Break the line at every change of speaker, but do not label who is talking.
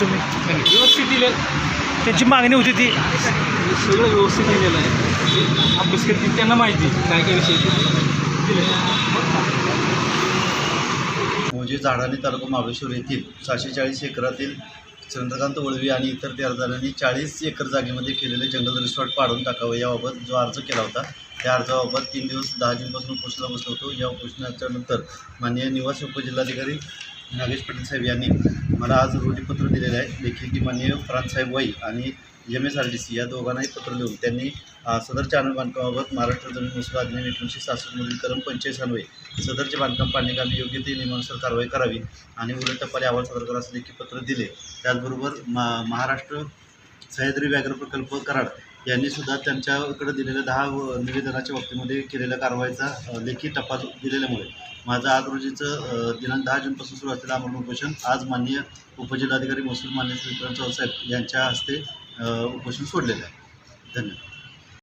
तुम्ही
व्यवस्थित दिले
त्यांची मागणी होती ती.
सगळं व्यवस्थित दिलेलं आहे. अभ्यास करतील त्यांना माहिती काय काय विषय
मौजे झाडाणी तालुका महाबळेश्वर येथील सहाशे चाळीस एकरातील चंद्रकांत वळवी आणि इतर त्या अर्जदारांनी चाळीस एकर जागेमध्ये केलेले जंगल रिसॉर्ट पाडून टाकावं याबाबत जो अर्ज केला होता त्या अर्जाबाबत तीन दिवस दहा जूनपासून उपोषणाला बसलो होतो. या उपोषणाच्या नंतर माननीय निवासी उपजिल्हाधिकारी नागेश पाटील साहेब यांनी मला आज रोजी पत्र दिलेलं आहे. लेखी की माननीय फ्रान्ससाहेब वाई आणि M S R D C या दोघांनाही पत्र लिहून त्यांनी सदरच्या सदर बांधकामाबाबत महाराष्ट्र जमीन महसूल अधिनियम एकोणीसशे सहासष्टमधील कलम पंचेचाळीस सदरचे बांधकाम पाडण्याकामी योग्य ते नियमानुसार कारवाई करावी आणि उलट टप्प्याने अहवाल सादर करा असं लेखी पत्र दिले. त्याचबरोबर मा महाराष्ट्र सह्याद्री व्याघ्र प्रकल्प कराड यांनी सुद्धा त्यांच्याकडे दिलेल्या दहा व- निवेदनाच्या बाबतीमध्ये केलेल्या कारवाईचा लेखी टप्पा दिलेल्यामुळे. माझं आज रोजीचं दिनांक दहा जूनपासून सुरू असलेलं अमरण उपोषण आज माननीय उपजिल्हाधिकारी महसूल मान्य श्री विक्रांत यांच्या हस्ते उपोषण सोडलेलं आहे. धन्यवाद.